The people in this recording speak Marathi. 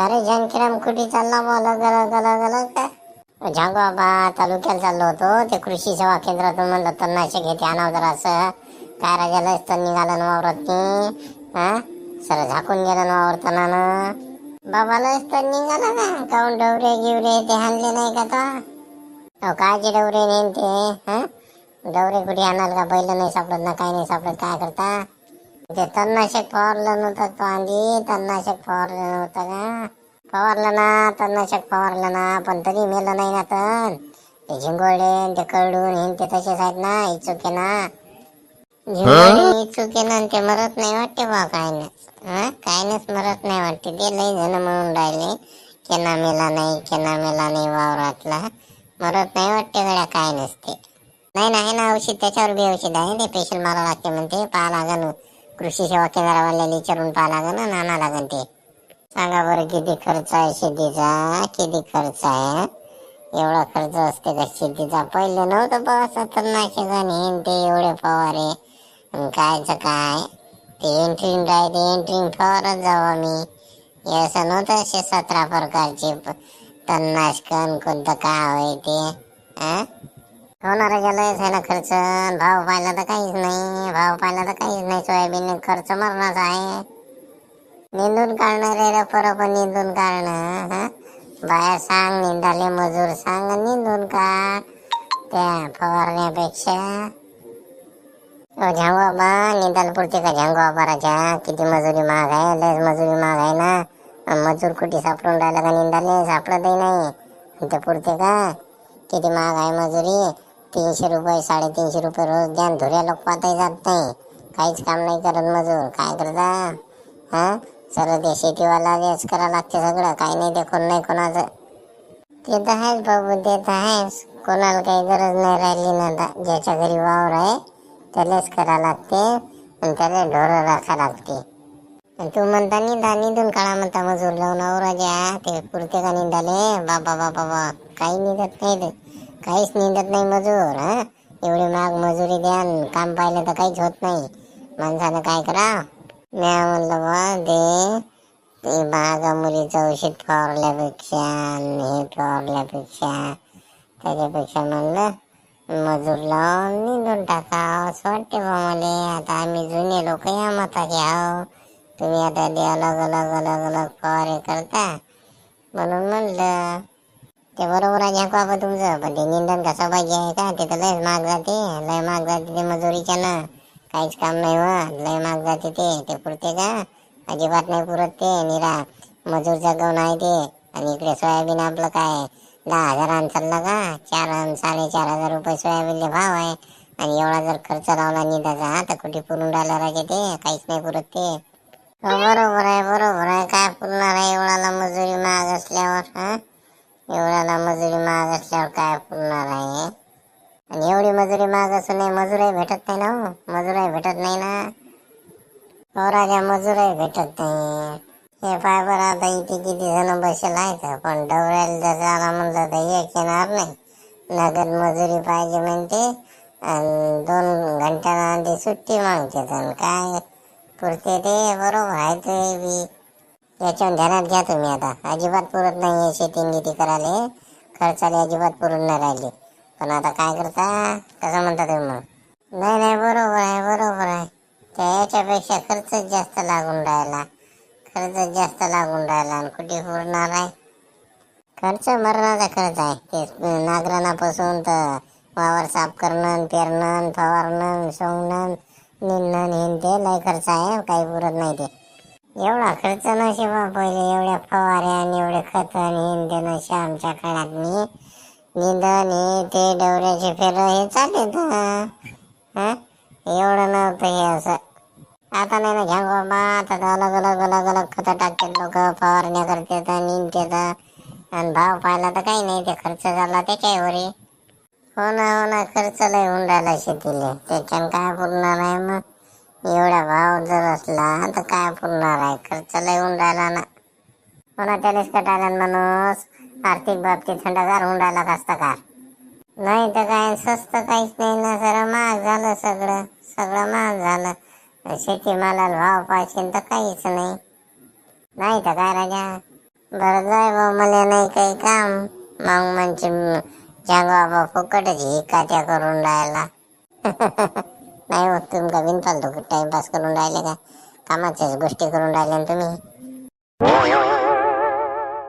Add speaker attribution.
Speaker 1: अरे जानकीराम कुठे चालला बोला गला गला अलग काय? झांगो बाबा तालुक्याला चाललो होतो. ते कृषी सेवा केंद्रातून म्हणलं नाशिक घेते आणावं जरा असं काय राजाला तण निघालं ना वावरात हा? सर झाकून गेलं ना वावरताना ना बाबाला तण निघालं ना काऊन डवरे गिवरे ते हाणले नाही का तो अहो कायचे डवरे नेन ते? हा? डवरे कुठे आणाल का? बैल नाही सापडत ना काही नाही सापडत. काय करता? ते तणनाशक फवारलं नव्हतं तो आधी तणनाशक फवारलं नव्हतं का फवारलं ना तणनाशक फवारलं ना पण तरी मेलं नाही ना तण ते झिंगोळे ते कळून हे ते तसेच आहेत ना इचुके ना झिंगोळे इचुके ना ते मरत नाही वाटते बा काय नाही काय नाहीच मरत नाही वाटते ते लई जण म्हणून राहिले केना मेला नाही केना मेला नाही वावरातला मरत नाही वाटते गड्या काय नसते नाही नाही ना औषध त्याच्यावर बी औषध आहे ते पेशल मारा लागते म्हणते पाहा लागन कृषी सेवा केंद्रावाल्याला विचारून पाहा लागन आणि आणा लागन ते. सांगा बरं किती खर्च आहे शेतीचा? किती खर्च आहे? एवढा खर्च असते का शेतीचा? पहिले नव्हतं बा असं नाशिक आणि हे ते एवढे फवारे. आणि कायचं काय? ते एंट्रिंग काय ते एंट्रिंग फवारत जाऊ आम्ही. हे असं नव्हतं असे सतरा प्रकारचे तन्नाशकन कोणतं काय होय ते होणार होणारा गेलायच खर्च. भाव पाहिला तर काहीच नाही. भाव पाहिला तर काहीच नाही. सोयाबीन खर्च मरणाचा आहे. निंदून काढणार रे परत निंदून काढणं बाहेर सांग निंदाले मजूर सांग निंदून काढ. त्या फवारण्यापेक्षा. झांगू बाबा निंदाला पुरते का झांगू बाबाराच्या किती मजुरी महाग आहे लस मजुरी महाग आहे ना? मजूर कुठे सापडून राहिला का निंदाले? सापडतही नाही. ते पुरते का? किती महाग आहे मजुरी? तीनशे रुपये साडेतीनशे रुपये रोज द्या धुऱ्या लोक पाताही जात नाही. काहीच काम नाही करत मजूर. काय करता? हा? सर्व ते शेतीवाला हेच करा लागते सगळं. काही नाही ते कोण नाही कोणाचं. ते तर आहेच बाबू ते तर आहेच. कोणाला काही गरज नाही राहिली ना आता. ज्याच्या घरी वावर आहे त्यालाच करा लागते आणि त्याला ढोरं राखा लागते. आणि तू म्हणता निंदा निंदून काढा म्हणता मजूर. लावून औराजा ते पुरते का निंदाले? बाबा बाबा बा काही निघत नाही ते काहीच निंदत नाही मजूर हा? एवढी महाग मजुरी द्या काम पाहिलं तर काहीच होत नाही. माणसानं काय करा म्या म्हणलं बा दे. ते महागा मुलीचं औषध फवारल्यापेक्षा हे फवारल्यापेक्षा. त्याच्यापेक्षा म्हणलं मजूर लावून निंदून टाका असं वाटते बा मला. आता आम्ही जुने लोक या मताचे आहो तुम्ही आता ते अलग अलग अलग अलग फवारे करता. म्हणून म्हणलं ते बरोबर आहे का बाबा तुमचं पण ते निंदन कसा पाहिजे आहे? का ते तर लयच महाग जाते लय महाग जाते ते मजुरीच्या ना काहीच काम नाही व लय महाग जाते ते. ते पुरते का? अजिबात नाही पुरत ते निरा. मजूरचा गहून आहे ते. आणि इकडे सोयाबीन आपलं काय? दहा हजारानं चाललं का? चार साडेचार हजार रुपये सोयाबीनले भाव आहे. आणि एवढा जर खर्च लावला निंदाचा तर कुठे पुरून राहिला राहते ते? काहीच नाही पुरत ते. हो बरोबर आहे बरोबर आहे. काय पुरणार आहे एवढाला मजुरी महाग असल्यावर हा? एवढ्याला मजुरी महाग असल्यावर काय पुरणार आहे? आणि एवढी मजुरी महाग असून मजुराही भेटत नाही ना हो. मजुरही भेटत नाही ना. हो राजा भेटत नाही. हे पाय बरं आता इथे किती जण बसेल आहेत पण डवऱ्याला जर झाला म्हणलं तर एक येणार नाही. नगद मजुरी पाहिजे म्हणते आणि दोन घंट्याला सुट्टी मागते काय? पुरते ते बरोबर आहे ते बी. याच्यावर ध्यानात घ्या तुम्ही आता. अजिबात पुरत नाही आहे शेती नीती करायला खर्चाला अजिबात पुरून नाही राहिली. पण आता काय करता? कसं म्हणता तुम्ही मग. नाही नाही बरोबर आहे बरोबर आहे. त्या याच्यापेक्षा खर्चच जास्त लागून राहिला. खर्च जास्त लागून राहिला आणि कुठे पुरणार आहे खर्च मरणाचा खर्च आहे. ते नागरणापासून तर वावर साफ करणं पेरणं फवारणं सोंगणं निंदणं हे ते लय खर्च आहे हो. काही पुरत नाही ते. एवढा खर्च नसे बा पहिले एवढ्या फवाऱ्या आणि एवढे खत आणि हे ते नसे आमच्या काळात मी निंदन हे ते डवऱ्याचे फेर हे चालले हा? एवढं नव्हतं हे असं. आता नाही ना घ्या बाबा आता तर अलग अलग अलग अलग खतं टाकतात लोक फवारण्या करतात निंदतात. आणि भाव पाहिला तर काही नाही ते खर्च झाला त्याच्यावर हो ना हो ना खर्च लय होऊन राहिला शेतीला. त्याच्यानं काय पुरणार आहे मग? एवढा भाव जर असला तर काय पुरणार आहे? खर्च लय होऊन राहिला ना. पुन्हा त्यानेच कटायला माणूस आर्थिक बाबतीत थंडगार होऊन राहिला कास्तकार नाही तर काय स्वस्त काहीच नाही ना. सगळं महाग झालं सगळं. सगळं महाग झालं. शेतीमालाला भाव पाहिजे तर काहीच नाही. नाही तर काय राजा? बरं जाय भाऊ मला नाही काही काम. मग म्हणजे जांगवा बाबा फुकटच ही करून राहिला. नाही होत तुमका बिनफालतू टाइमपास करून राहिले का? कामाच्याच गोष्टी करून राहिले तुम्ही.